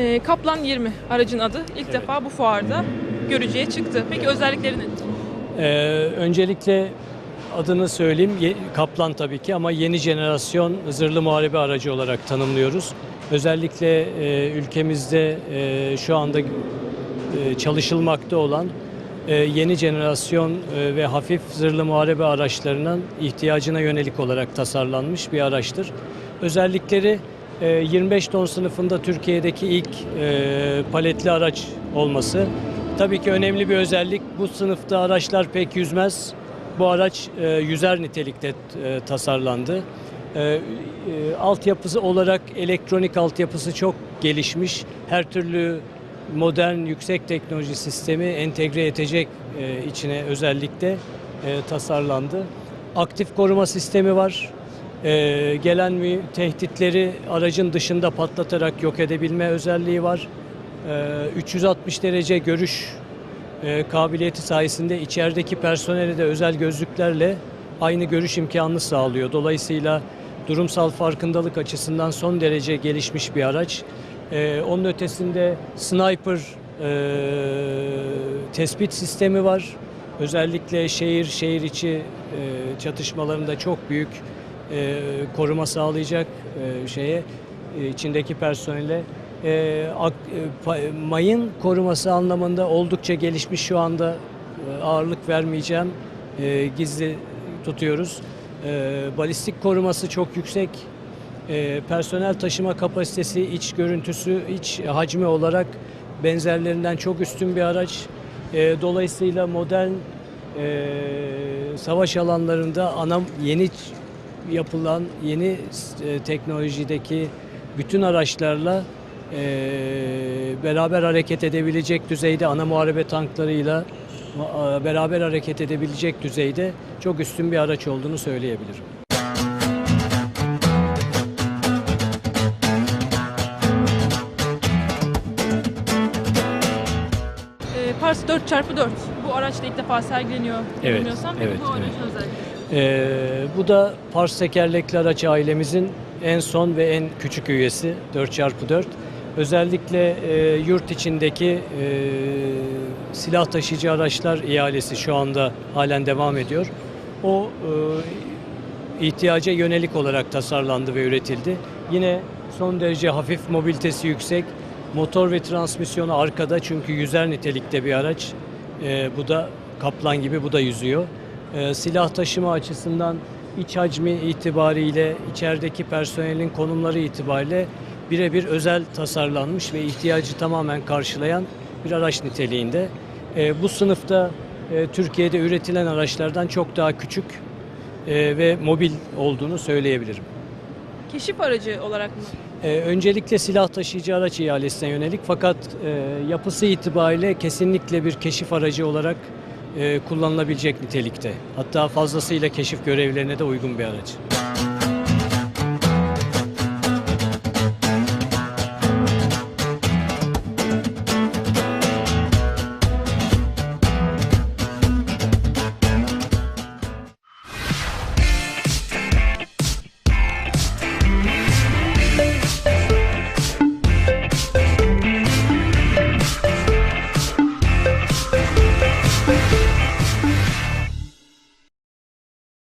Ee, Kaplan 20 aracın adı. İlk Evet. defa bu fuarda görücüye çıktı. Peki özellikleri nedir? Ee, öncelikle adını söyleyeyim. Ye- Kaplan tabii ki ama yeni jenerasyon zırhlı muharebe aracı olarak tanımlıyoruz. Özellikle e, ülkemizde e, şu anda e, çalışılmakta olan e, yeni jenerasyon e, ve hafif zırhlı muharebe araçlarının ihtiyacına yönelik olarak tasarlanmış bir araçtır. Özellikleri e, 25 ton sınıfında Türkiye'deki ilk e, paletli araç olması. Tabii ki önemli bir özellik bu sınıfta araçlar pek yüzmez. Bu araç e, yüzer nitelikte e, tasarlandı. Altyapısı olarak elektronik altyapısı çok gelişmiş. Her türlü modern yüksek teknoloji sistemi entegre edecek içine özellikle tasarlandı. Aktif koruma sistemi var. E, gelen tehditleri aracın dışında patlatarak yok edebilme özelliği var. E, 360 derece görüş e, kabiliyeti sayesinde içerideki personele de özel gözlüklerle aynı görüş imkanını sağlıyor. Dolayısıyla durumsal farkındalık açısından son derece gelişmiş bir araç. E, onun ötesinde sniper e, tespit sistemi var. Özellikle şehir şehir içi e, çatışmalarında çok büyük e, koruma sağlayacak e, şeye e, içindeki personele e, ak- e, mayın koruması anlamında oldukça gelişmiş şu anda e, ağırlık vermeyeceğim e, gizli tutuyoruz. E, balistik koruması çok yüksek. E, personel taşıma kapasitesi, iç görüntüsü, iç hacmi olarak benzerlerinden çok üstün bir araç. E, dolayısıyla modern e, savaş alanlarında ana yeni yapılan yeni e, teknolojideki bütün araçlarla e, beraber hareket edebilecek düzeyde ana muharebe tanklarıyla e, beraber hareket edebilecek düzeyde çok üstün bir araç olduğunu söyleyebilirim. Ee, Pars 4x4 bu araçta ilk defa sergileniyor Evet, bilmiyorsam. Evet, bu aracın evet. özellikleri. Ee, bu da Pars tekerlekli araç ailemizin en son ve en küçük üyesi 4x4. Özellikle e, yurt içindeki e, silah taşıyıcı araçlar ihalesi şu anda halen devam ediyor. O e, ihtiyaca yönelik olarak tasarlandı ve üretildi. Yine son derece hafif mobilitesi yüksek. Motor ve transmisyonu arkada çünkü yüzer nitelikte bir araç. E, bu da kaplan gibi bu da yüzüyor. E, silah taşıma açısından iç hacmi itibariyle içerideki personelin konumları itibariyle birebir özel tasarlanmış ve ihtiyacı tamamen karşılayan bir araç niteliğinde. E, bu sınıfta e, Türkiye'de üretilen araçlardan çok daha küçük e, ve mobil olduğunu söyleyebilirim. Keşif aracı olarak mı? Ee, öncelikle silah taşıyıcı araç ihalesine yönelik fakat e, yapısı itibariyle kesinlikle bir keşif aracı olarak e, kullanılabilecek nitelikte. Hatta fazlasıyla keşif görevlerine de uygun bir araç.